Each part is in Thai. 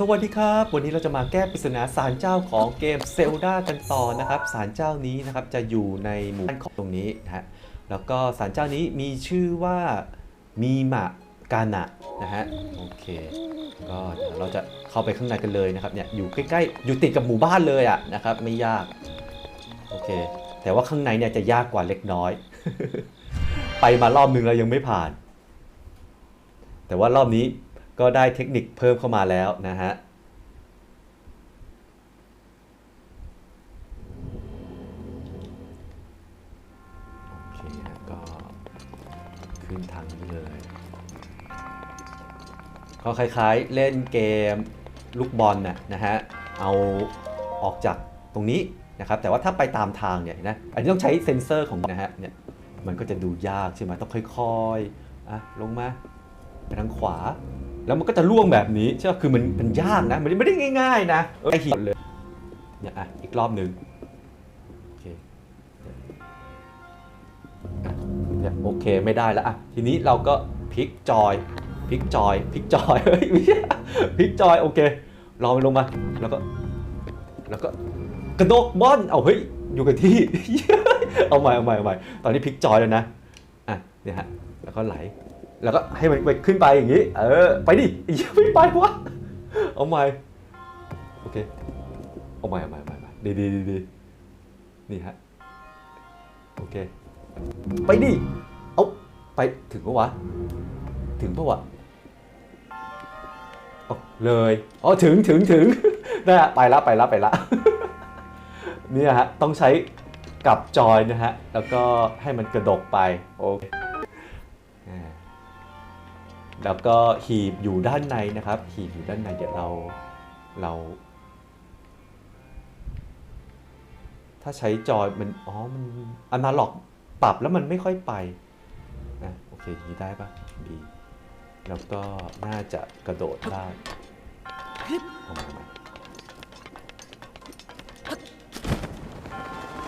สวัสดีครับ วันนี้เราจะมาแก้ปริศนาสารเจ้าของเกมเซลดากันต่อนะครับสารเจ้านี้นะครับจะอยู่ในหมู่บ้านของตรงนี้นะฮะแล้วก็สารเจ้านี้มีชื่อว่ามีมะกานะนะฮะโอเคก็เดี๋ยวเราจะเข้าไปข้างในกันเลยนะครับเนี่ยอยู่ใกล้ๆอยู่ติดกับหมู่บ้านเลยอะนะครับไม่ยากโอเคแต่ว่าข้างในเนี่ยจะยากกว่าเล็กน้อย ไปมารอบนึงเรายังไม่ผ่าน แต่ว่ารอบนี้ ก็ได้เทคนิคเพิ่มเข้ามาแล้วนะฮะโอเคฮะก็ขึ้นทางนี้เลย ก็คล้ายๆเล่นเกมลูกบอลน่ะนะฮะ เอาออกจากตรงนี้นะครับ แต่ว่าถ้าไปตามทางเนี่ยนะ อันนี้ต้องใช้เซ็นเซอร์ของนะฮะเนี่ย มันก็จะดูยากใช่ไหมต้องค่อยๆอะลงมาไปทางขวา แล้วมันก็จะล่วงแบบนี้ใช่ไหมคือมันมันยากนะมันไม่ได้ง่าย ๆ นะไอหินเลยเนี่ยอะอีกรอบหนึ่งโอเคเนี่ยโอเคไม่ได้แล้วอะทีนี้เราก็พลิกจอยพลิกจอยพลิกจอยเฮ้ยพลิกจอยโอเคลองลงมาแล้วก็ แล้วก็กระโดดบอลเอาเฮ้ยอยู่กับที่ เอาใหม่เอาใหม่เอาใหม่ตอนนี้พลิกจอยแล้วนะอะเนี่ยฮะแล้วก็ไหล แล้วก็ให้มันไปขึ้นไปอย่างนี้ เออ ไปดิอ้เหี้ยไม่ไปวะ เอาใหม่ โอเคเอาใหม่เอาใหม่เอาใหม่เอาใหม่ดีดีดีดีนี่ฮะ โอเค ไปดิ เอาไปถึงปะวะ ถึงปะวะเอาเลย อ๋อ ถึงถึงถึงนะฮะไปละไปละไปละนี่ฮะ ต้องใช้กับจอยนะฮะ แล้วก็ให้มันกระดกไป โอเค แล้วก็หีบอยู่ด้านในนะครับ หีบอยู่ด้านในเดี๋ยวเราเรา ถ้าใช้จอยมันอ๋อมันอนาล็อกปรับแล้วมันไม่ค่อยไปนะโอเคอย่างนี้ได้ปะดีแล้วก็น่าจะกระโดดได้เอามา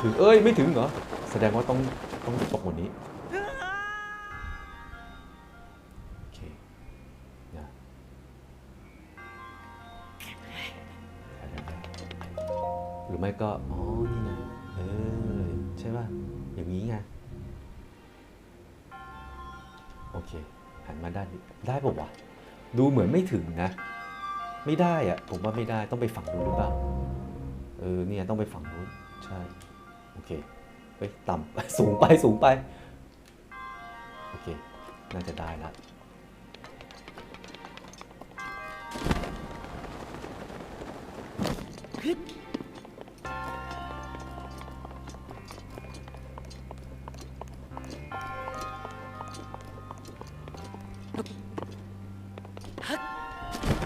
ถึงเอ้ยไม่ถึงเหรอ แสดงว่าต้องต้องตกหมดนี้ หรือไม่ก็ อ๋อ นี่ไง เออ ใช่ป่ะ อย่างนี้ไง โอเค หันมาด้านนี้ได้ป่าวะ ดูเหมือนไม่ถึงนะ ไม่ได้อะผมว่าไม่ได้ ต้องไปฝั่งนู้นหรือเปล่า เออ เนี่ย ต้องไปฝั่งนู้น ใช่ โอเค เฮ้ย ต่ำ สูงไป สูงไป โอเค น่าจะได้ละ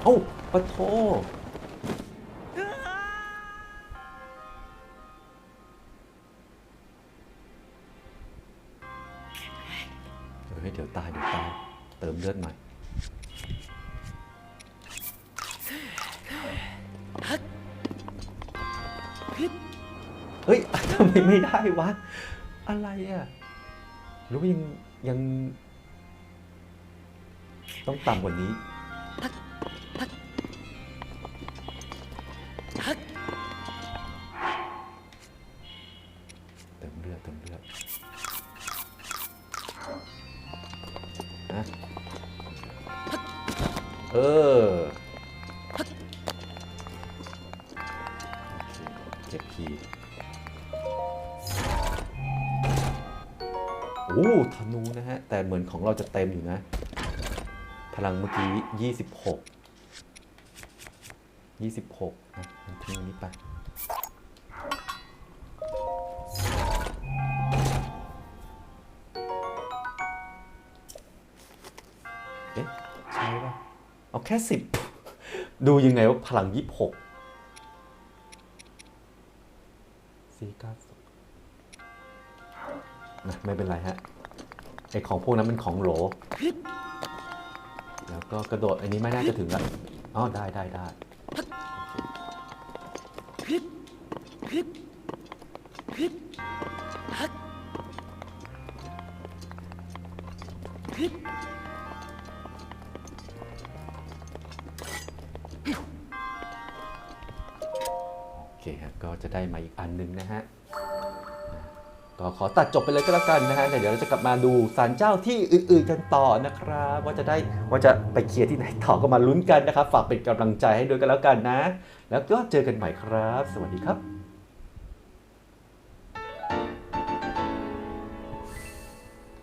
เอ้าปะโทเฮ้ยเดี๋ยวตายเดี๋ยวตายเติมเลือดหน่อยเฮ้ยทำไมไม่ได้วะ อะไรอะหรือว่ายังยัง ต้องต่ำกว่านี้ เออโอเคเก็บคีย์โอ้ธนูนะฮะ แต่เหมือนของเราจะเต็มอยู่นะ พลังเมื่อกี้ 26 26นะมันทิ้งอันนี้ไปเอ๊ะใช่ป่ะ เอาแค่สิบดูยังไงว่าพลังยี่สิบหกสี่เก้าสองนะไม่เป็นไรฮะไอของพวกนั้นมันของโหล แล้วก็กระโดดอันนี้ไม่น่าจะถึงละอ๋อได้ได้ได้ จะได้มาอีกอันหนึงนะฮะก็ขอตัดจบไปเลยก็แล้วกันนะฮะแต่เดี๋ยวเราจะกลับมาดูศาลเจ้าที่อื่นๆกันต่อนะครับ ว่าจะได้ว่าจะไปเคลียร์ที่ไหนต่อก็มาลุ้นกันนะครับ ฝากเป็นกำลังใจให้ด้วยกันแล้วกันนะ แล้วก็เจอกันใหม่ครับ สวัสดีครับ